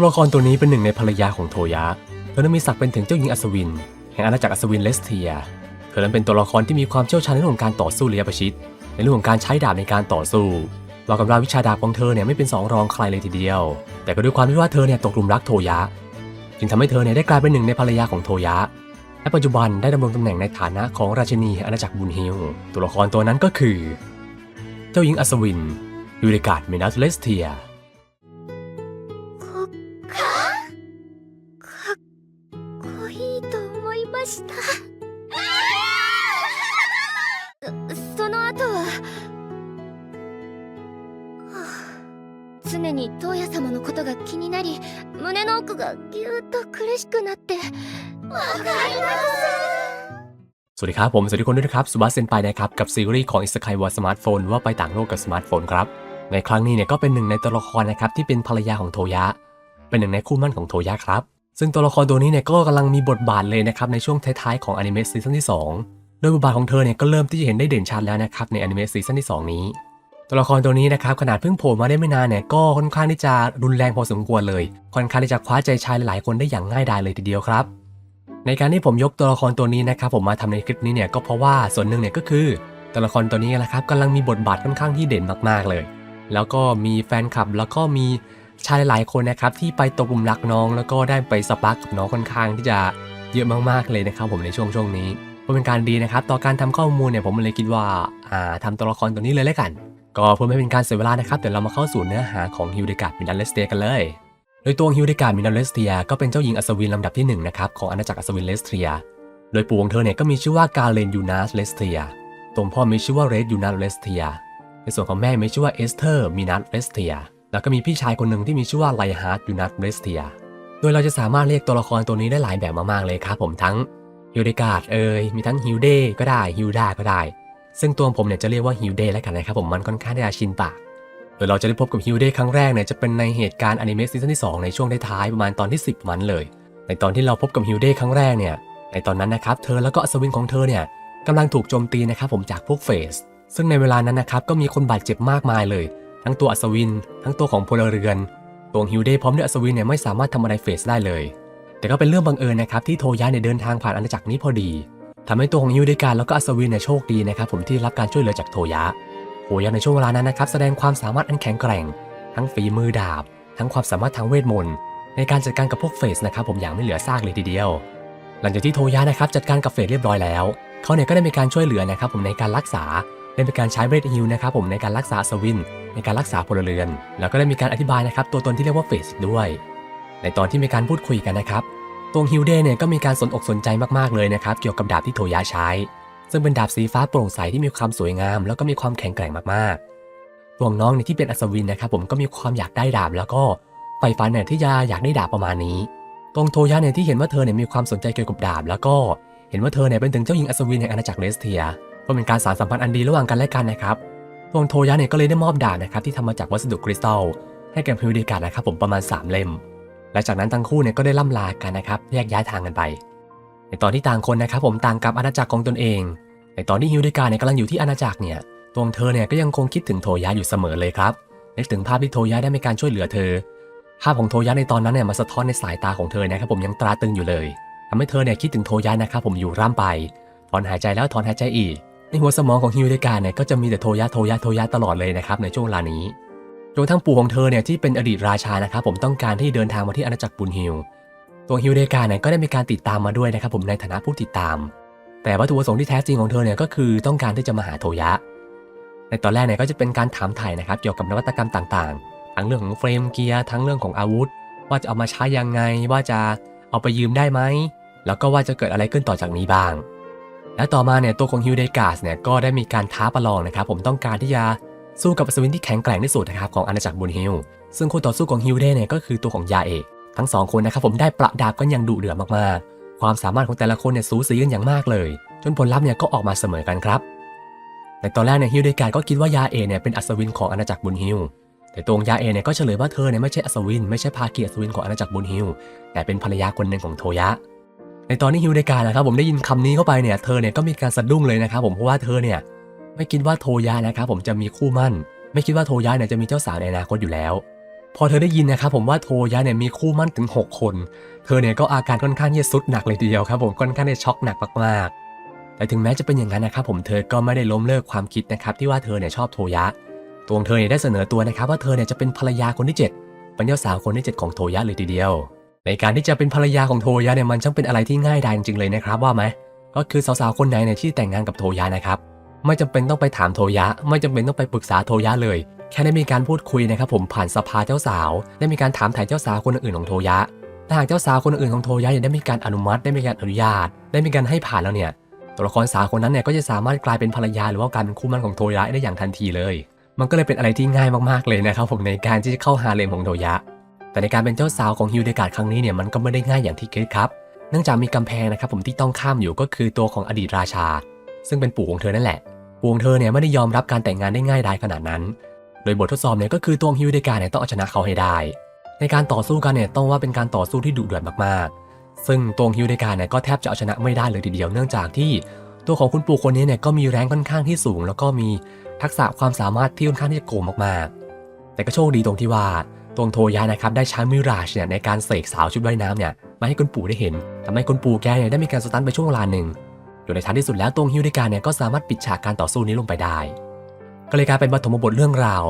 ตัวละครตัวนี้เป็นหนึ่งในภรรยาของโทยะ เธอนั้นมีศักดิ์เป็นถึงเจ้าหญิงอัศวิน แห่งอาณาจักรอัศวินเลสเทีย เธอนั้นเป็นตัวละครที่มีความเชี่ยวชาญในเรื่องของการต่อสู้ระยะประชิด ในเรื่องของการใช้ดาบในการต่อสู้ว่ากันว่าวิชาดาบของเธอเนี่ยไม่เป็นสองรองใครเลยทีเดียว แต่ก็ด้วยความที่ว่าเธอเนี่ยตกหลุมรักโทยะ จึงทำให้เธอเนี่ยได้กลายเป็นหนึ่งในภรรยาของโทยะ และปัจจุบันได้ดำรงตำแหน่งในฐานะของราชินีอาณาจักรบุญฮิลตัวละครตัวนั้นก็คือ เจ้าหญิงอัศวินยูริกาดเมนัสเลสเทีย こいいと思いましたそその後ははあ常にトーヤ様のことが気になり胸の奥がぎゅーっと苦しくなってわかります สวัสดีครับ ผม สวัสดีคนด้วยนะครับสุบัสเซนไปนะครับ กับซีรีส์ของอิสกายวอสมาร์ทโฟนว่าไปต่างโลกกับสมาร์ทโฟนครับ ในครั้งนี้เนี่ยก็เป็นหนึ่งในตัวละครนะครับที่เป็นภรรยาของโทยะ เป็นหนึ่งในคู่หมั่นของโทยะครับ ซึ่งตัวละครตัวนี้เนี่ยก็กำลังมีบทบาทเลยนะครับในช่วงท้ายๆของอนิเมะซีซั่นที่ 2 โดยบทบาทของเธอเนี่ยก็เริ่มที่จะเห็นได้เด่นชัดแล้วนะครับในอนิเมะซีซั่นที่ 2 นี้ ตัวละครตัวนี้นะครับขนาดเพิ่งโผล่มาได้ไม่นานเนี่ยก็ค่อนข้างที่จะรุนแรงพอสมควรเลย ค่อนข้างที่จะคว้าใจชายหลายๆคนได้อย่างง่ายดายเลยทีเดียวครับ ในการที่ผมยกตัวละครตัวนี้นะครับผมมาทำในคลิปนี้เนี่ยก็เพราะว่าส่วนหนึ่งเนี่ยก็คือตัวละครตัวนี้แหละครับกำลังมีบทบาทค่อนข้างที่เด่นมากๆเลย แล้วก็มีแฟนคลับแล้วก็มี ชายหลายคนนะครับที่ไปตกหลุมรักน้อง แล้วก็ได้ไปสปาร์กกับน้องค่อนข้างที่จะเยอะมากๆเลยนะครับ ผมในช่วงช่วงนี้เพื่อเป็นการดีนะครับ ต่อการทำข้อมูลเนี่ยผมเลยคิดว่าอ่าทำตัวละครตัวนี้เลยแล้วกัน ก็เพื่อไม่เป็นการเสียเวลานะครับเดี๋ยวเรามาเข้าสู่เนื้อหาของฮิวเดกาดมินันเลสเตียกันเลย โดยตัวฮิวเดกาดมินันเลสเตียก็เป็นเจ้าหญิงอัศวินลำดับที่หนึ่งนะครับของอาณาจักรอัศวินเลสเทีย โดยปู่ของเธอเนี่ยก็มีชื่อว่า กาเลนยูนาสเลสเทียตัวพ่อมีชื่อว่าเรดยูนาสเลสเทียในส่วนของแม่มีชื่อว่าเอสเธอร์มินัสเลสเทีย แล้วก็มีพี่ชายคนหนึ่งที่มีชื่อว่าไลฮาร์ดยูนัสเลสเทีย โดยเราจะสามารถเรียกตัวละครตัวนี้ได้หลายแบบมากๆเลยครับผมทั้งฮิวเดกาดเอ่ยมีทั้งฮิวเดก็ได้ฮิวดาก็ได้ ซึ่งตัวผมเนี่ยจะเรียกว่าฮิวเดแล้วกันนะครับผมมันค่อนข้างที่จะชินปากโดยเราจะได้พบกับฮิวเดครั้งแรกเนี่ยจะเป็นในเหตุการณ์อนิเมะซีซั่นที่ 2 ในช่วงท้ายๆประมาณตอนที่ 10 มันเลย ในตอนที่เราพบกับฮิวเดครั้งแรกเนี่ยในตอนนั้นนะครับเธอแล้วก็อัศวินของเธอเนี่ยกำลังถูกโจมตีนะครับผมจากพวกเฟสซึ่งในเวลานั้นนะครับก็มีคนบาดเจ็บมากมายเลย ทั้งตัวอัศวิน ทั้งตัวของพลเรือนตัวฮิวเดพร้อมด้วยอัศวินเนี่ยไม่สามารถทำอะไรเฟสได้เลย แต่ก็เป็นเรื่องบังเอิญนะครับที่โทยะเนี่ยเดินทางผ่านอาณาจักรนี้พอดีทำให้ตัวของฮิวเดการแล้วก็อัศวินเนี่ยโชคดีนะครับผมที่รับการช่วยเหลือจากโทยะโทยะในช่วงเวลานั้นนะครับแสดงความสามารถอันแข็งแกร่ง ทั้งฝีมือดาบ ทั้งความสามารถทางเวทมนต์ในการจัดการกับพวกเฟสนะครับผมอย่างไม่เหลือซากเลยทีเดียว หลังจากที่โทยะนะครับจัดการกับเฟสเรียบร้อยแล้ว เขาเนี่ยก็ได้มีการช่วยเหลือนะครับผมในการรักษา ได้มีการใช้เวทฮิลนะครับผมในการรักษาอัศวิน ในการรักษาพลเรือน แล้วก็ได้มีการอธิบายนะครับตัวตนที่เรียกว่าเฟสอีกด้วย ในตอนที่มีการพูดคุยกันนะครับตัวฮิลเดเนี่ยก็มีการสนอกสนใจมากๆเลยนะครับเกี่ยวกับดาบที่โทยะใช้ ซึ่งเป็นดาบสีฟ้าโปร่งใสที่มีความสวยงาม แล้วก็มีความแข็งแกร่งมากๆตัวน้องเนี่ยที่เป็นอัศวินนะครับผมก็มีความอยากได้ดาบ แล้วก็ใฝ่ฝันเนี่ยที่จะอยากได้ดาบประมาณนี้ ตรงโทยะเนี่ยที่เห็นว่าเธอเนี่ยมีความสนใจเกี่ยวกับดาบ แล้วก็เห็นว่าเธอเนี่ยเป็นถึงเจ้าหญิงอัศวินแห่งอาณาจักรเลสเทีย ก็เป็นการสานสัมพันธ์อันดีระหว่างกันและกันนะครับตรงโทยะเนี่ยก็เลยได้มอบดาบนะครับที่ทำมาจากวัสดุคริสตัลให้แก่พิวดีการนะครับผมประมาณ 3 เล่ม และจากนั้นทั้งคู่เนี่ยก็ได้ล่ำลากันนะครับแยกย้ายทางกันไป ในตอนที่ต่างคนนะครับผมต่างกับอาณาจักรของตนเอง ในตอนที่ฮิวดีการเนี่ยกำลังอยู่ที่อาณาจักรเนี่ยตัวเธอเนี่ยก็ยังคงคิดถึงโทยะอยู่เสมอเลยครับนึกถึงภาพที่โทยะได้มีการช่วยเหลือเธอ ภาพของโทยะในตอนนั้นเนี่ยมาสะท้อนในสายตาของเธอนะครับผมยังตราตรึงอยู่เลยทำให้เธอเนี่ยคิดถึงโทยะนะครับผมอยู่ร่ำไป ถอนหายใจแล้วถอนหายใจอีก ในหัวสมองของฮิวเดการเนี่ยก็จะมีแต่โทยะโทยะโทยะตลอดเลยนะครับในช่วงเวลานี้จนทั่งปู่ของเธอเนี่ยที่เป็นอดีตราชานะครับผมต้องการที่เดินทางมาที่อาณาจักรบุญฮิลตัวฮิวเดการเนี่ยก็ได้มีการติดตามมาด้วยนะครับผมในฐานะผู้ติดตาม แต่วัตถุประสงค์ที่แท้จริงของเธอเนี่ยก็คือต้องการที่จะมาหาโทยะ ในตอนแรกเนี่ยก็จะเป็นการถามถ่นะครับเกี่ยวกับนวัตกรรมต่างๆ ทั้งเรื่องของเฟรมเกียร์ทั้งเรื่องของอาวุธ ว่าจะเอามาใช้ยังไงว่าจะเอาไปยืมได้ไหมแล้วก็ว่าจะเกิดอะไรขึ้นต่อจากนี้บ้าง และต่อมาเนี่ยตัวของฮิวเดกาสเนี่ยก็ได้มีการท้าประลองนะครับผมต้องการที่จะสู้กับอัศวินที่แข็งแกร่งที่สุดนะครับของอาณาจักรบุญฮิลซึ่งคู่ต่อสู้ของฮิวเดเนี่ยก็คือตัวของยาเอกทั้งสองคนนะครับผมได้ประดาบกันอย่างดุเดือดมากๆ ความสามารถของแต่ละคนเนี่ยสูสีกันอย่างมากเลย จนผลลัพธ์เนี่ยก็ออกมาเสมอกันครับในตอนแรกเนี่ยฮิวเดการก็คิดว่ายาเอเนี่ยเป็นอัศวินของอาณาจักรบุญฮิลแต่ตัวของยาเอเนี่ยก็เฉลยว่าเธอเนี่ยไม่ใช่อัศวินไม่ใช่ภาคีอัศวินของอาณาจักรบุญฮิลแต่เป็นภรรยาคนหนึ่งของโทยะ ในตอนที่ฮิวเดการนะครับผมได้ยินคำนี้เข้าไปเนี่ยเธอเนี่ยก็มีการสะดุ้งเลยนะครับผมเพราะว่าเธอเนี่ยไม่คิดว่าโทยะนะครับผมจะมีคู่มั่น ไม่คิดว่าโทยะเนี่ยจะมีเจ้าสาวในอนาคตอยู่แล้ว พอเธอได้ยินนะครับผมว่าโทยะเนี่ยมีคู่มั่นถึง 6 คน เธอเนี่ยก็อาการค่อนข้างที่จะสุดหนักเลยทีเดียวครับผมค่อนข้างที่จะช็อกหนักมากๆแต่ถึงแม้จะเป็นอย่างนั้นนะครับผมเธอก็ไม่ได้ล้มเลิกความคิดนะครับที่ว่าเธอเนี่ยชอบโทยะตัวของเธอเนี่ยได้เสนอตัวนะครับว่าเธอเนี่ยจะเป็นภรรยาคนที่ 7 เป็นเจ้าสาวคนที่ 7 ของโทยะเลยทีเดียว ในการที่จะเป็นภรรยาของโทยะเนี่ยมันช่างเป็นอะไรที่ง่ายดายจริงๆเลยนะครับว่าไหมก็คือสาวๆคนไหนเนี่ยที่แต่งงานกับโทยะนะครับไม่จำเป็นต้องไปถามโทยะ ไม่จำเป็นต้องไปปรึกษาโทยะเลย แค่ได้มีการพูดคุยนะครับผมผ่านสภาเจ้าสาว ได้มีการถามถ่ายเจ้าสาวคนอื่นของโทยะถ้าหากเจ้าสาวคนอื่นของโทยะเนี่ยได้มีการอนุมัติได้มีการอนุญาต ได้มีการให้ผ่านแล้วเนี่ยตัวละครสาวคนนั้นเนี่ยก็จะสามารถกลายเป็นภรรยาหรือว่ากลายเป็นคู่มั่นของโทยะได้อย่างทันทีเลย มันก็เลยเป็นอะไรที่ง่ายมากๆเลยนะครับผมในการที่จะเข้าฮาเลมของโทยะ แต่ในการเป็นเจ้าสาวของฮิวเดการ์ดครั้งนี้เนี่ยมันก็ไม่ได้ง่ายอย่างที่คิดครับเนื่องจากมีกำแพงนะครับผมที่ต้องข้ามอยู่ก็คือตัวของอดีตราชา ซึ่งเป็นปู่ของเธอนั่นแหละ ปู่ของเธอเนี่ยไม่ได้ยอมรับการแต่งงานได้ง่ายดายขนาดนั้น โดยบททดสอบเนี่ยก็คือตัวฮิวเดการ์ดเนี่ยต้องเอาชนะเขาให้ได้ ในการต่อสู้กันเนี่ยต้องว่าเป็นการต่อสู้ที่ดุเดือดมากๆ ซึ่งตัวฮิวเดการ์ดเนี่ยก็แทบจะเอาชนะไม่ได้เลยทีเดียวเนื่องจากที่ตัวของคุณปู่คนนี้เนี่ยก็มีแรงค่อนข้างที่สูง แล้วก็มีทักษะความสามารถที่ค่อนข้างที่จะโกงมากๆ แต่ก็โชคดีตรงที่ว่า ตวงโทยะนะครับได้ใช้มิราชเนี่ยในการเสกสาวชุดว่ายน้ำเนี่ยมาให้คุณปู่ได้เห็นทำให้คุณปู่แกเนี่ยได้มีการสตันไปช่วงเวลาหนึ่งโดยในท้ายที่สุดแล้วตวงฮิวดิการเนี่ยก็สามารถปิดฉากการต่อสู้นี้ลงไปได้ ก็เลยกลายเป็นปฐมบทเรื่องราว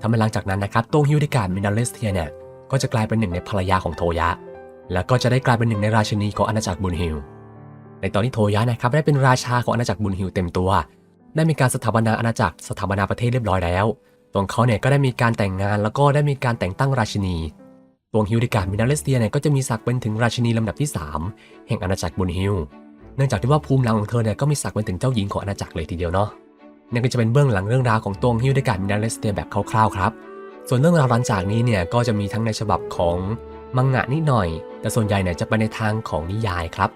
ทำให้หลังจากนั้นนะครับตวงฮิวดิการมินาเลสเทียเนี่ยก็จะกลายเป็นหนึ่งในภรรยาของโทยะ แล้วก็จะได้กลายเป็นหนึ่งในราชินีของอาณาจักรบุญฮิลในตอนที่โทยะนะครับได้เป็นราชาของอาณาจักรบุญฮิลเต็มตัว ได้มีการสถาปนาอาณาจักรสถาปนาประเทศเรียบร้อยแล้ว ตัวเขาเนี่ยก็ได้มีการแต่งงานแล้วก็ได้มีการแต่งตั้งราชินี ตัวฮิวดิการมินาเลสเตียเนี่ยก็จะมีศักดิ์เป็นถึงราชินีลำดับที่ 3 แห่งอาณาจักรบุญฮิลเนื่องจากที่ว่าภูมิหลังของเธอเนี่ยก็มีศักดิ์เป็นถึงเจ้าหญิงของอาณาจักรเลยทีเดียวเนาะนี่ก็จะเป็นเบื้องหลังเรื่องราวของตัวฮิวดิการมินาเลสเตียแบบคร่าวๆครับ ส่วนเรื่องราวหลังจากนี้เนี่ยก็จะมีทั้งในฉบับของมังงะนิดหน่อย แต่ส่วนใหญ่เนี่ยจะไปในทางของนิยายครับ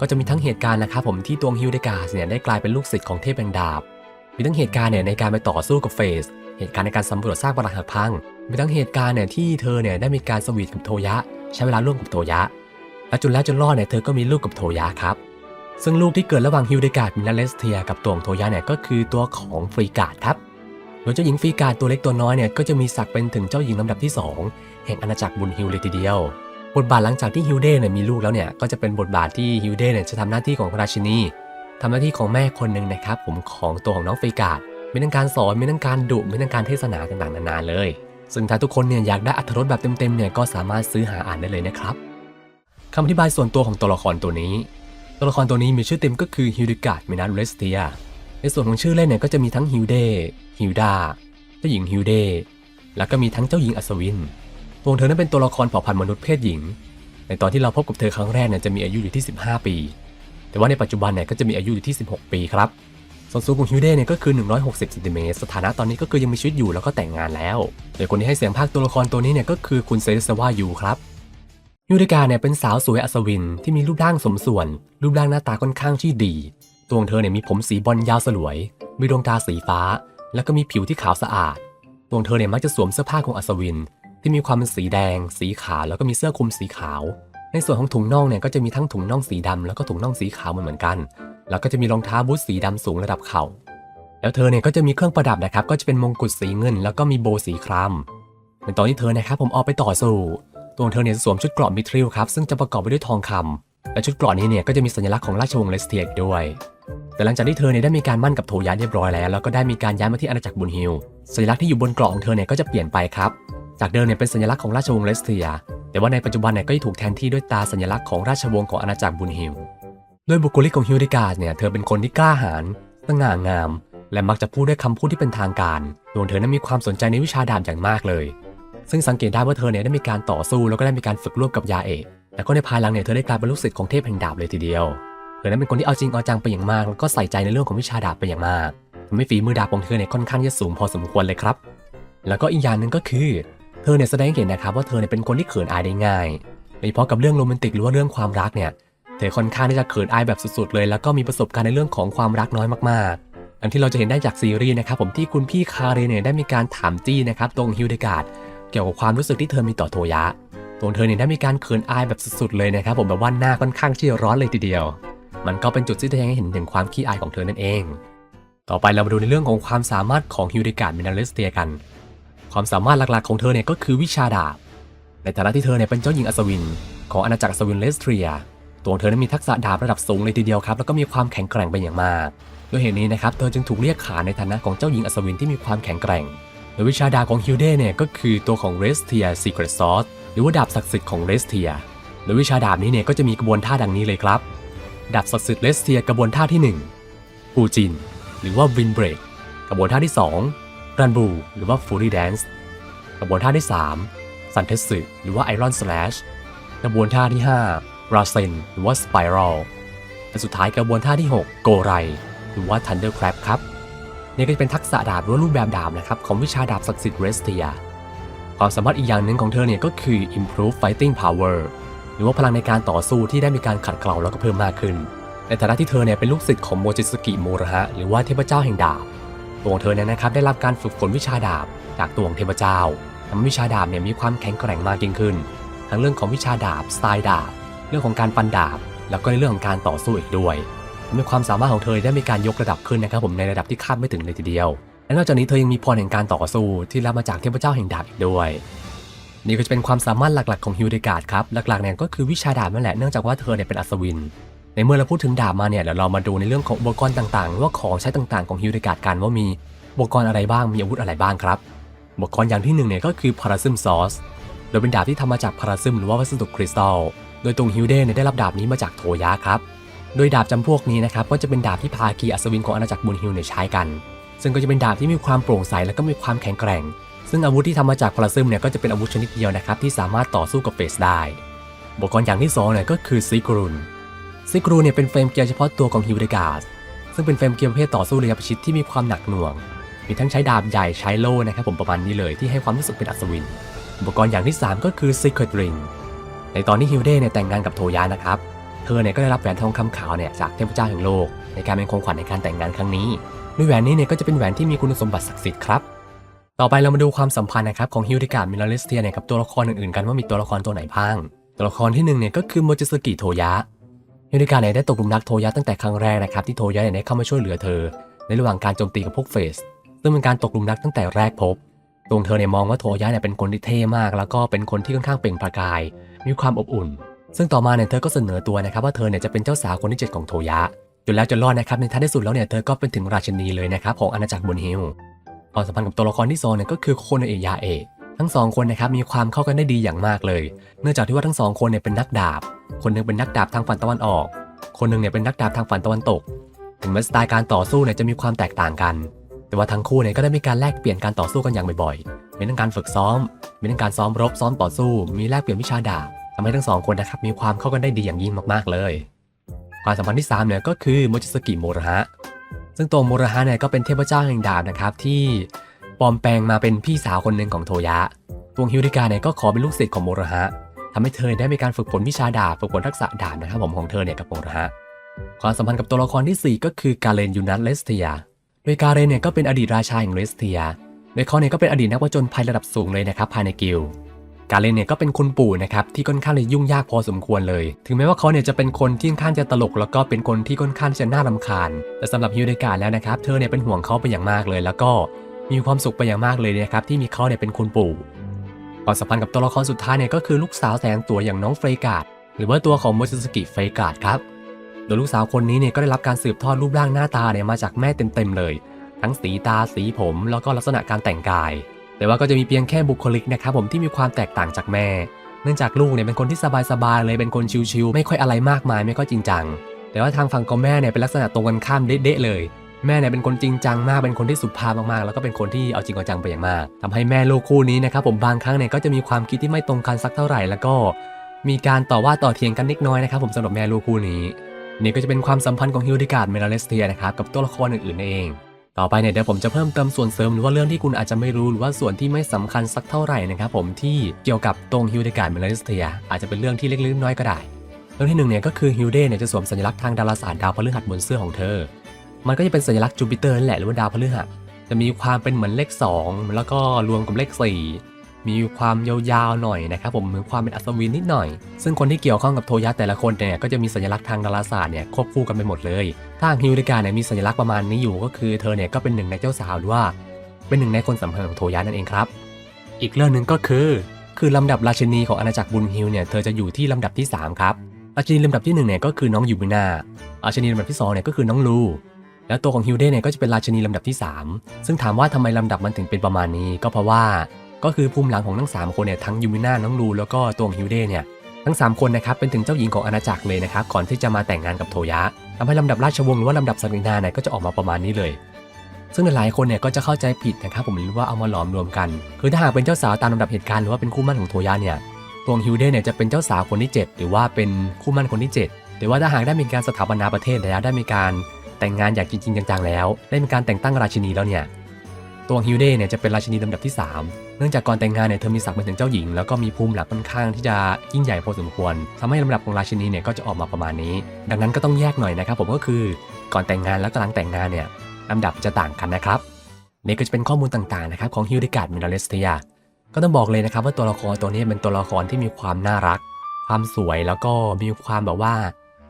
ก็จะมีทั้งเหตุการณ์นะครับผมที่ตัวฮิวดิการ์เนี่ยได้กลายเป็นลูกศิษย์ของเทพแห่งดาบ มีทั้งเหตุการณ์เนี่ยในการไปต่อสู้กับเฟส เหตุการณ์ในการสำรวจซากปรักหักพังมีทั้งเหตุการณ์เนี่ยที่เธอเนี่ยได้มีการสวีทกับโทยะ ใช้เวลาร่วมกับโทยะ และจนแล้วจนรอดเนี่ยเธอก็มีลูกกับโทยะครับ ซึ่งลูกที่เกิดระหว่างฮิวเดการ์ดมินาเลสเทียกับตัวของโทยะเนี่ยก็คือตัวของฟรีกาดครับโดยเจ้าหญิงฟรีกาดตัวเล็กตัวน้อยเนี่ยก็จะมีศักดิ์เป็นถึงเจ้าหญิงลำดับที่ 2 แห่งอาณาจักรบุญฮิวเลยทีเดียวบทบาทหลังจากที่ฮิวเดเนี่ยมีลูกแล้วเนี่ยก็จะเป็นบทบาทที่ฮิวเดเนี่ยจะทำหน้าที่ของราชินีทำหน้าที่ของแม่คนหนึ่งนะครับผมของตัวของน้องฟรีกาด มีทั้งการสอนมีทั้งการดุมีทั้งการเทศนาต่างๆนานาเลย ซึ่งถ้าทุกคนเนี่ยอยากได้อัธรสแบบเต็มๆเนี่ยก็สามารถซื้อหาอ่านได้เลยนะครับคำอธิบายส่วนตัวของตัวละครตัวนี้ ตัวละครตัวนี้มีชื่อเต็มก็คือฮิวดิการ์ดมินาเรสเตียในส่วนของชื่อเล่นเนี่ยก็จะมีทั้งฮิวเดฮิวดาเจ้าหญิงฮิวเดแล้วก็มีทั้งเจ้าหญิงอัศวินตัวเธอนั้นเป็นตัวละครเผ่าพันธุ์มนุษย์เพศหญิง ในตอนที่เราพบกับเธอครั้งแรกเนี่ยจะมีอายุอยู่ที่ 15 ปี แต่ว่าในปัจจุบันเนี่ยก็จะมีอายุอยู่ที่ 16 ปีครับ ส่วนสูงของฮิวเดเนี่ยก็คือ 160ซนติเมตรสถานะตอนนี้ก็คือยังมีชีวิตอยู่แล้วก็แต่งงานแล้วโดยคนที่ให้เสียงภาคตัวละครตัวนี้เนี่ยก็คือคุณเซซาวายูครับฮิวเดกาเนี่ยเป็นสาวสวยอัศวินที่มีรูปร่างสมส่วน รูปร่างหน้าตาค่อนข้างที่ดี ตัวของเธอเนี่ยมีผมสีบอลยาวสลวย มีดวงตาสีฟ้า แล้วก็มีผิวที่ขาวสะอาด ตัวของเธอเนี่ยมักจะสวมเสื้อผ้าของอัศวิน ที่มีความเป็นสีแดง สีขาวแล้วก็มีเสื้อคลุมสีขาว ในส่วนของถุงน่องเนี่ยก็จะมีทั้งถุงน่องสีดำแล้วก็ถุงน่องสีขาวเหมือนเหมือนกัน แล้วก็จะมีรองเท้าบูทสีดำสูงระดับเข่า แล้วเธอเนี่ยก็จะมีเครื่องประดับนะครับ ก็จะเป็นมงกุฎสีเงิน แล้วก็มีโบว์สีครามในตอนที่เธอนะครับผมออกไปต่อสู้ ตัวเธอเนี่ยสวมชุดเกราะมิทริลครับซึ่งจะประกอบไปด้วยทองคำและชุดเกราะนี้เนี่ยก็จะมีสัญลักษณ์ของราชวงศ์เลสเทียกด้วย แต่หลังจากที่เธอเนี่ยได้มีการมั่นกับโทยะเรียบร้อยแล้วแล้วก็ได้มีการย้ายมาที่อาณาจักรบุญฮิลสัญลักษณ์ที่อยู่บนเกราะของเธอเนี่ยก็จะเปลี่ยนไปครับจากเดิมเนี่ยเป็นสัญลักษณ์ของราชวงศ์เลสเทีย แต่ว่าในปัจจุบันเนี่ยก็ถูกแทนที่ด้วยตาสัญลักษณ์ของราชวงศ์ของอาณาจักรบุญฮิลด้วยบุคลิกของฮิวดิการ์ดเนี่ยเธอเป็นคนที่กล้าหาญสง่างาม และมักจะพูดด้วยคำพูดที่เป็นทางการรวมเธอนั้นมีความสนใจในวิชาดาบอย่างมากเลย ซึ่งสังเกตได้ว่าเธอเนี่ยได้มีการต่อสู้แล้วก็ได้มีการฝึกร่วมกับยาเอกแล้วก็ในภายหลังเนี่ยเธอได้กลายเป็นลูกศิษย์ของเทพแห่งดาบเลยทีเดียว เธอนั้นเป็นคนที่เอาจริงเอาจังไปอย่างมากแล้วก็ใส่ใจในเรื่องของวิชาดาบไปอย่างมากทำให้ฝีมือดาบของเธอเนี่ยค่อนข้างจะสูงพอสมควรเลยครับ แล้วก็อีกอย่างหนึ่งก็คือ เธอเนี่ยแสดงให้เห็นนะครับว่าเธอเนี่ยเป็นคนที่เขินอายได้ง่ายโดยเฉพาะกับเรื่องโรแมนติกหรือว่าเรื่องความรักเนี่ย เธอค่อนข้างที่จะเขินอายแบบสุดๆเลย แล้วก็มีประสบการณ์ในเรื่องของความรักน้อยมากๆ อันที่เราจะเห็นได้จากซีรีส์นะครับผมที่คุณพี่คาเรเนี่ยได้มีการถามจี้นะครับตรงฮิวเดการ์ดเกี่ยวกับความรู้สึกที่เธอมีต่อโทยะตัวเธอเนี่ยได้มีการเขินอายแบบสุดๆเลยนะครับผมแบบว่าหน้าค่อนข้างที่จะร้อนเลยทีเดียว มันก็เป็นจุดที่แสดงให้เห็นถึงความขี้อายของเธอนั่นเอง ต่อไปเรามาดูในเรื่องของความสามารถของฮิวเดการ์ดมินาเลสเตียกัน ความสามารถหลักๆของเธอเนี่ยก็คือวิชาดาบ ในฐานะที่เธอเนี่ยเป็นเจ้าหญิงอัศวิน ของอาณาจักรอัศวินเลสเทรีย ตัวของเธอนั้นมีทักษะดาบระดับสูงเลยทีเดียวครับแล้วก็มีความแข็งแกร่งเป็นอย่างมาก ด้วยเหตุนี้นะครับเธอจึงถูกเรียกขานในฐานะของเจ้าหญิงอัศวินที่มีความแข็งแกร่งโดยวิชาดาบของฮิลเดเนี่ยก็คือตัวของเรสเทียซีเ r รตซอสหรือว่าดาบศักดิ์สิทธิ์ของเรสเทียโดยวิชาดาบนี้เนี่ยก็จะมีกระบวนท่าดังนี้เลยครับ ดาบศักดิ์สิทธิ์เรสเทียกระบวนท่าที่1ปูจิน หรือว่าวินเบรกกระบวนท่าที่ 2 รันบูหรือว่าฟูรี่แดนซ์กระบวนท่าที่3ซันเทสึหรือว่าไอรอนสแลชกระบวนท่าที่ 5 ราเซนหรือว่าสไปรัลและสุดท้ายกระบวนท่าที่ 6 โกไร หรือว่าทันเดอร์แครครับนี่ก็จะเป็นทักษะดาบหรือรูปแบบดาบนะครับของวิชาดาบศักดิ์สิทธิ์เรสเทียความสามารถอีกอย่างหนึ่งของเธอเนี่ยก็คือ improve fighting power หรือว่าพลังในการต่อสู้ที่ได้มีการขัดเกลาแล้วก็เพิ่มมากขึ้น ในฐานะที่เธอเนี่ยเป็นลูกศิษย์ของโมจิสกิโมระฮะหรือว่าเทพเจ้าแห่งดาบ ตัวของเธอเนี่ยนะครับได้รับการฝึกฝนวิชาดาบจากตัวของเทพเจ้าทำให้วิชาดาบเนี่ยมีความแข็งแกร่งมากยิ่งขึ้น ทั้งเรื่องของวิชาดาบสไตล์ดาบ เรื่องของการฟันดาบ แล้วก็ในเรื่องของการต่อสู้อีกด้วยทำให้ความสามารถของเธอได้มีการยกระดับขึ้นนะครับผมในระดับที่คาดไม่ถึงเลยทีเดียว และนอกจากนี้เธอยังมีพรแห่งการต่อสู้ที่รับมาจากเทพเจ้าแห่งดาบอีกด้วยนี่ก็จะเป็นความสามารถหลักๆของฮิวเดกาดครับ หลักๆเนี่ยก็คือวิชาดาบนั่นแหละ เนื่องจากว่าเธอเนี่ยเป็นอัศวิน ในเมื่อเราพูดถึงดาบมาเนี่ยเดี๋ยวเรามาดูในเรื่องของอุปกรณ์ต่างๆหรือว่าของใช้ต่างๆของฮิวเดการ์ดกันว่ามีอุปกรณ์อะไรบ้างมีอาวุธอะไรบ้างครับอุปกรณ์อย่างที่หนึ่งเนี่ยก็คือพาราซึมซอสโดยเป็นดาบที่ทำมาจากพาราซึมหรือว่าวัสดุคริสตัลโดยตรงฮิวเดเนี่ยได้รับดาบนี้มาจากโทยะครับโดยดาบจำพวกนี้นะครับก็จะเป็นดาบที่พาคีอัศวินของอาณาจักรบุญฮิลเนี่ยใช้กัน ซึ่งก็จะเป็นดาบที่มีความโปร่งใสและก็มีความแข็งแกร่ง ซึ่งอาวุธที่ทำมาจากพลาซึมเนี่ยก็จะเป็นอาวุธชนิดเดียวนะครับที่สามารถต่อสู้กับเฟสได้อุปกรณ์อย่างที่สองเนี่ยก็คือซิกรุน ซิกรุนเนี่ยเป็นเฟรมเกียร์เฉพาะตัวของฮิวเดการ์ซึ่งเป็นเฟรมเกียร์ประเภทต่อสู้ระยะประชิดที่มีความหนักหน่วง มีทั้งใช้ดาบใหญ่ใช้โล่นะครับผมประมาณนี้เลยที่ให้ความรู้สึกเป็นอัศวิน อุปกรณ์อย่างที่ 3 ก็คือ Secret Ring ในตอนที่ฮิวเดเนี่ยแต่งงานกับโทยะนะครับ เธอเนี่ยก็ได้รับแหวนทองคำขาวเนี่ยจากเทพเจ้าแห่งโลก ในการเป็นของขวัญในการแต่งงานครั้งนี้ด้วยแหวนนี้เนี่ยก็จะเป็นแหวนที่มีคุณสมบัติศักดิ์สิทธิ์ครับต่อไปเรามาดูความสัมพันธ์นะครับของฮิวดิการ์ดมิลเลสเทียเนี่ยกับตัวละครอื่นๆกันว่ามีตัวละครตัวไหนบ้าง ตัวละครที่หนึ่งเนี่ยก็คือโมจิสกิโทยะ ฮิวดิกาเนี่ยได้ตกหลุมรักโทยะตั้งแต่ครั้งแรกนะครับที่โทยะเนี่ยได้เข้ามาช่วยเหลือเธอ ในระหว่างการโจมตีกับพวกเฟสซึ่งเป็นการตกหลุมรักตั้งแต่แรกพบตัวเธอเนี่ยมองว่าโทยะเนี่ยเป็นคนที่เท่มาก แล้วก็เป็นคนที่ค่อนข้างเปล่งประกาย มีความอบอุ่น ซึ่งต่อมาเนี่ยเธอก็เสนอตัวนะครับว่าเธอเนี่ยจะเป็นเจ้าสาวคนที่ 7 ของโทยะจนแล้วจนรอดนะครับในท้ายที่สุดแล้วเนี่ยเธอก็เป็นถึงราชินีเลยนะครับของอาณาจักรบุนฮิลความสัมพันธ์กับตัวละครที่สองเนี่ยก็คือโคโนเอะยาเอะทั้งสองคนนะครับมีความเข้ากันได้ดีอย่างมากเลย เนื่องจากที่ว่าทั้งสองคนเนี่ยเป็นนักดาบ คนหนึงเป็นนักดาบทางฝั่งตะวันออก คนหนึงเนี่ยเป็นนักดาบทางฝั่งตะวันตก ถึงแม้สไตล์การต่อสู้เนี่ยจะมีความแตกต่างกัน แต่ว่าทั้งคู่เนี่ยก็ได้มีการแลกเปลี่ยนการต่อสู้กันอย่างบ่อยๆ มีทั้งการฝึกซ้อม มีทั้งการซ้อมรบซ้อมต่อสู้ มีแลกเปลี่ยนวิชาดาบทำให้ทั้งสองคนนะครับมีความเข้ากันได้ดีอย่างยิ่งมากๆเลยความสัมพันธ์ที่3เนี่ยก็คือโมจิสกิโมระฮะซึ่งตัวโมระฮะเนี่ยก็เป็นเทพเจ้าแห่งดาบนะครับที่ปลอมแปลงมาเป็นพี่สาวคนหนึ่งของโทยะตัวฮิวดิกาเนี่ยก็ขอเป็นลูกศิษย์ของโมระฮะ ทำให้เธอได้มีการฝึกฝนวิชาดาบฝึกฝนทักษะดาบนะครับผมของเธอเนี่ยกับโมระฮะความสัมพันธ์กับตัวละครทีสี่4 ก็คือกาเลนยูนัสเลสเทีย โดยกาเรนเนี่ยก็เป็นอดีตราชาแห่งเลสเทีย โดยเขาเนี่ยก็เป็นอดีตนักผจญภัยระดับสูงเลยนะครับภายในกิลกาเลนเนี่ยก็เป็นคุณปู่นะครับที่ค่อนข้างเลยยุ่งยากพอสมควรเลย ถึงแม้ว่าเขาเนี่ยจะเป็นคนที่ค่อนข้างจะตลก แล้วก็เป็นคนที่ค่อนข้างจะน่ารำคาญ แต่สำหรับฮิวเดกาแล้วนะครับเธอเนี่ยเป็นห่วงเขาไปอย่างมากเลย แล้วก็มีความสุขไปอย่างมากเลยนะครับที่มีเขาเนี่ยเป็นคุณปู่ ความสัมพันธ์กับตัวละครสุดท้ายเนี่ยก็คือลูกสาวแสนตัวอย่างน้องเฟรการ์ดหรือว่าตัวของโมจิสกิเฟรการ์ดครับ โดยลูกสาวคนนี้เนี่ยก็ได้รับการสืบทอดรูปร่างหน้าตาเนี่ยมาจากแม่เต็มๆเลย ทั้งสีตาสีผม แล้วก็ลักษณะการแต่งกาย แต่ว่าก็จะมีเพียงแค่บุคลิกนะครับผมที่มีความแตกต่างจากแม่ เนื่องจากลูกเนี่ยเป็นคนที่สบายๆเลยเป็นคนชิวๆไม่ค่อยอะไรมากมายไม่ค่อยจริงจังแต่ว่าทางฝั่งของแม่เนี่ยเป็นลักษณะตรงกันข้ามเด๊ะเลย แม่เนี่ยเป็นคนจริงจังมาก เป็นคนที่สุภาพมากๆ แล้วก็เป็นคนที่เอาจริงเอาจังไปอย่างมากทำให้แม่ลูกคู่นี้นะครับผมบางครั้งเนี่ยก็จะมีความคิดที่ไม่ตรงกันสักเท่าไหร่ แล้วก็มีการต่อว่าต่อเถียงกันนิดน้อยนะครับผมสำหรับแม่ลูกคู่นี้ นี่ก็จะเป็นความสัมพันธ์ของฮิลดิการ์ดเมลาเลสเทียนะครับกับตัวละครอื่นๆเองต่อไปเนี่ยเดี๋ยวผมจะเพิ่มเติมส่วนเสริมหรือว่าเรื่องที่คุณอาจจะไม่รู้หรือว่าส่วนที่ไม่สำคัญสักเท่าไหร่นะครับผมที่เกี่ยวกับตรงฮิลดิการ์ดเมลาเลสเทียอาจจะเป็นเรื่องที่เล็กๆน้อยก็ได้ เรื่องที่หนึ่งเนี่ยก็คือฮิลเดเนี่ยจะสวมสัญลักษณ์ทางดาราศาสตร์ดาวพฤหัสบนเสื้อของเธอ มันก็จะเป็นสัญลักษณ์จูปิเตอร์นั่นแหละหรือว่าดาวพฤหัสจะมีความเป็นเหมือนเลข 2 แล้วก็รวมกับเลข 4 มีความยาวๆหน่อยนะครับผมมีความเป็นอัศวินนิดหน่อย ซึ่งคนที่เกี่ยวข้องกับโทยะแต่ละคนเนี่ยก็จะมีสัญลักษณ์ทางดาราศาสตร์เนี่ยควบคู่กันไปหมดเลยถ้าฮิวดิกาเนี่ยมีสัญลักษณ์ประมาณนี้อยู่ก็คือเธอเนี่ยก็เป็นหนึ่งในเจ้าสาวหรือว่า เป็นหนึ่งในคนสำคัญของโทยะนั่นเองครับ อีกเรื่องหนึ่งก็คือ คือลำดับราชินีของอาณาจักรบุญฮิลเนี่ยเธอจะอยู่ที่ลำดับที่ 3 ครับราชินีลำดับที่1เนี่ยก็คือน้องยูบินาราชินีลำดับที่2เนี่ยก็คือน้องลู แล้วตัวของฮิลเดเนี่ยก็จะเป็นราชินีลำดับที่ 3 ซึ่งถามว่าทำไมลำดับมันถึงเป็นประมาณนี้ ก็เพราะว่าก็คือภูมิหลังของทั้ง 3 คนเนี่ยทั้งยูมิน่าน้องลูแล้วก็ตัวของฮิลเดเนี่ยทั้ง 3 คนนะครับเป็นถึงเจ้าหญิงของอาณาจักรเลยนะครับก่อนที่จะมาแต่งงานกับโทยะทำให้ลำดับราชวงศ์หรือว่าลำดับศักดินาเนี่ยก็จะออกมาประมาณนี้เลย ซึ่งหลายคนเนี่ยก็จะเข้าใจผิดนะครับผมหรือว่าเอามาหลอมรวมกัน คือถ้าหากเป็นเจ้าสาวตามลำดับเหตุการณ์หรือว่าเป็นคู่มั่นของโทยะเนี่ยตัวงฮิลเดเนี่ยจะเป็นเจ้าสาวคนที่ 7 หรือว่าเป็นคู่มั่นคนที่ 7 หรือว่าถ้าหากได้มีการสถาปนาประเทศแล้วได้มีการ แต่งงานอย่างจริงๆจังๆแล้ว ได้มีการแต่งตั้งราชินีแล้วเนี่ยตัวฮิลเดเนี่ยจะเป็นราชินีลำดับที่ 3 เนื่องจากก่อนแต่งงานเนี่ยเธอมีศักดิ์เป็นถึงเจ้าหญิง แล้วก็มีภูมิหลังค่อนข้างที่จะยิ่งใหญ่พอสมควรทำให้ลำดับของราชินีเนี่ยก็จะออกมาประมาณนี้ ดังนั้นก็ต้องแยกหน่อยนะครับผมก็คือก่อนแต่งงานแล้วก็หลังแต่งงานเนี่ยลำดับจะต่างกันนะครับนี่ก็จะเป็นข้อมูลต่างๆนะครับของฮิลดิการ์ดมินาเลสเทียก็ต้องบอกเลยนะครับว่าตัวละครตัวนี้เป็นตัวละครที่มีความน่ารัก ความสวยแล้วก็มีความแบบว่า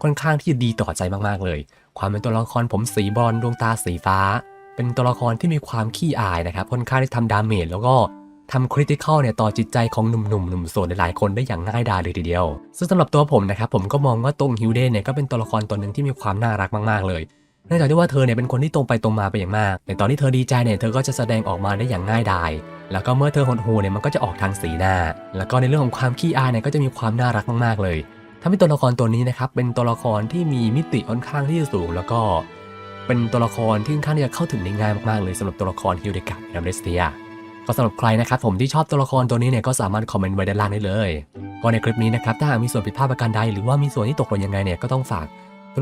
ค่อนข้างที่จะดีต่อใจมากๆเลย ความเป็นตัวละครผมสีบอลดวงตาสีฟ้า เป็นตัวละครที่มีความขี้อายนะครับค่อนข้างที่ทำดาเมจแล้วก็ทำคริติคอลเนี่ยต่อจิตใจของหนุ่มๆหนุ่มโสดหลายๆคนได้อย่างง่ายดายเลยทีเดียว ซึ่งสำหรับตัวผมนะครับผมก็มองว่าตรงฮิลเดนเนี่ยก็เป็นตัวละครตัวหนึ่งที่มีความน่ารักมากๆเลยเนื่องจากที่ว่าเธอเนี่ยเป็นคนที่ตรงไปตรงมาไปอย่างมาก ในตอนที่เธอดีใจเนี่ยเธอก็จะแสดงออกมาได้อย่างง่ายดาย แล้วก็เมื่อเธอหดหูเนี่ยมันก็จะออกทางสีหน้า แล้วก็ในเรื่องของความขี้อายเนี่ยก็จะมีความน่ารักมากๆเลย ทำให้ตัวละครตัวนี้นะครับเป็นตัวละครที่มีมิติค่อนข้างที่จะสูง แล้วก็เป็นตัวละครที่ค่อนข้างที่จะเข้าถึงได้ง่ายมากๆเลยสำหรับตัวละครฮิลเดกาแอมเรสเตียก็สำหรับใครนะครับผมที่ชอบตัวละครตัวนี้เนี่ยก็สามารถคอมเมนต์ไว้ด้านล่างได้เลยก็ในคลิปนี้นะครับถ้าหากมีส่วนผิดพลาดประการใดหรือว่ามีส่วนที่ตกหล่นยังไงเนี่ยก็ต้องฝาก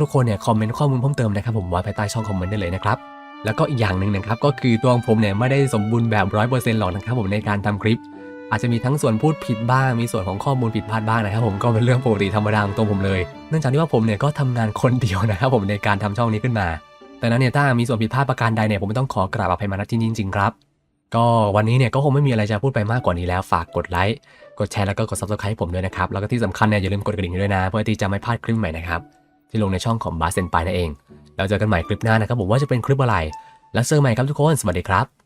ทุกคนเนี่ยคอมเมนต์ข้อมูลเพิ่มเติมนะครับผมไว้ภายใต้ช่องคอมเมนต์ได้เลยนะครับแล้วก็อีกอย่างหนึ่งนะครับก็คือตัวของผมเนี่ยไม่ได้สมบูรณ์แบบร้อยเปอร์เซ็นต์หรอกนะครับผมในการทำคลิป อาจจะมีทั้งส่วนพูดผิดบ้าง มีส่วนของข้อมูลผิดพลาดบ้างนะครับผมก็เป็นเรื่องปกติธรรมดาของตัวผมเลย เนื่องจากที่ว่าผมเนี่ยก็ทำงานคนเดียวนะครับผมในการทำช่องนี้ขึ้นมา แต่นั้นเนี่ยถ้ามีส่วนผิดพลาดประการใดเนี่ยผมไม่ต้องขอกราบอภัยมาณที่นี้จริงๆครับ ก็วันนี้เนี่ยก็คงไม่มีอะไรจะพูดไปมากกว่านี้แล้วฝากกดไลค์กดแชร์แล้วก็กด subscribe ผมด้วยนะครับแล้วก็ที่สำคัญเนี่ยอย่าลืมกดกระดิ่งด้วยนะ เพื่อที่จะไม่พลาดคลิปใหม่นะครับที่ลงในช่องของบาสเซนไปนั่นเองแล้วเจอกันใหม่คลิปหน้านะครับผมว่าจะเป็นคลิปอะไร แล้วเจอใหม่ครับทุกคนสวัสดีครับ